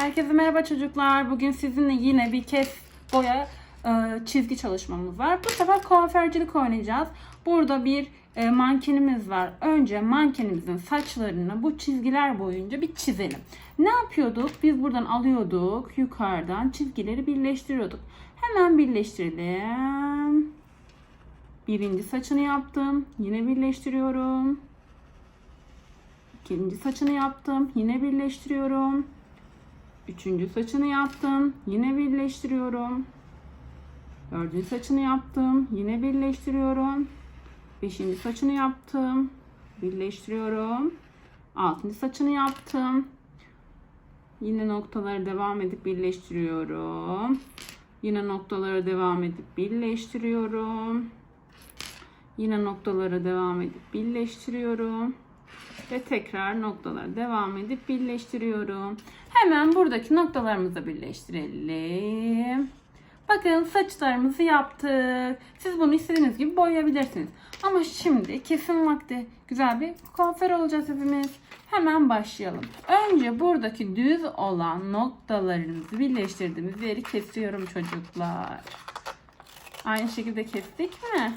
Herkese merhaba çocuklar. Bugün sizinle yine bir kez boya e, çizgi çalışmamız var. Bu sefer kuaförcülük oynayacağız. Burada bir e, mankenimiz var. Önce mankenimizin saçlarını bu çizgiler boyunca bir çizelim. Ne yapıyorduk? Biz buradan alıyorduk. Yukarıdan çizgileri birleştiriyorduk. Hemen birleştirelim. Birinci saçını yaptım. Yine birleştiriyorum. İkinci saçını yaptım. Yine birleştiriyorum. Üçüncü saçını yaptım. Yine birleştiriyorum. Dördüncü saçını yaptım. Yine birleştiriyorum. Beşinci saçını yaptım. Birleştiriyorum. Altıncı saçını yaptım. Yine noktaları devam edip birleştiriyorum. Yine noktaları devam edip birleştiriyorum. Yine noktalara devam edip birleştiriyorum. Ve tekrar noktalara devam edip birleştiriyorum. Hemen buradaki noktalarımızı birleştirelim. Bakın saçlarımızı yaptık. Siz bunu istediğiniz gibi boyayabilirsiniz. Ama şimdi kesin vakti güzel bir kuaför olacağız hepimiz. Hemen başlayalım. Önce buradaki düz olan noktalarımızı birleştirdiğimiz yeri kesiyorum çocuklar. Aynı şekilde kestik mi?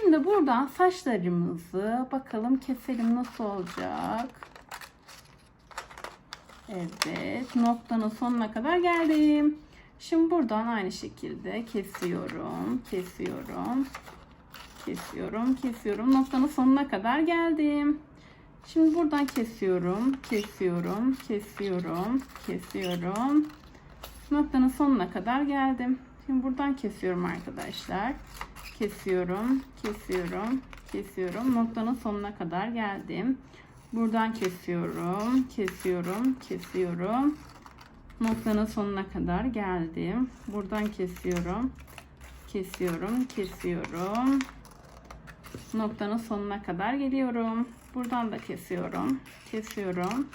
Şimdi buradan saçlarımızı bakalım keselim nasıl olacak. Evet noktanın sonuna kadar geldim. Şimdi buradan aynı şekilde kesiyorum, kesiyorum, kesiyorum, kesiyorum. Noktanın sonuna kadar geldim. Şimdi buradan kesiyorum, kesiyorum, kesiyorum, kesiyorum. Noktanın sonuna kadar geldim. Şimdi buradan kesiyorum arkadaşlar. Kesiyorum, kesiyorum, kesiyorum. Noktanın sonuna kadar geldim. Buradan kesiyorum, kesiyorum, kesiyorum. Noktanın sonuna kadar geldim. Buradan kesiyorum, kesiyorum, kesiyorum. Noktanın sonuna kadar geliyorum. Buradan da kesiyorum, kesiyorum.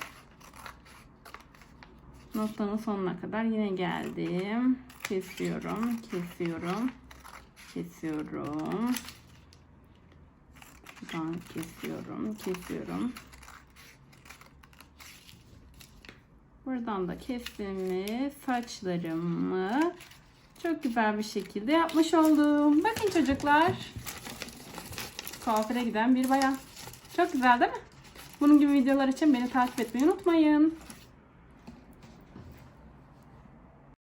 Noktanın sonuna kadar yine geldim. Kesiyorum, kesiyorum, kesiyorum. Buradan kesiyorum, kesiyorum. Buradan da kestiğimiz saçlarımı çok güzel bir şekilde yapmış oldum. Bakın çocuklar. Kuaföre giden bir bayan. Çok güzel değil mi? Bunun gibi videolar için beni takip etmeyi unutmayın.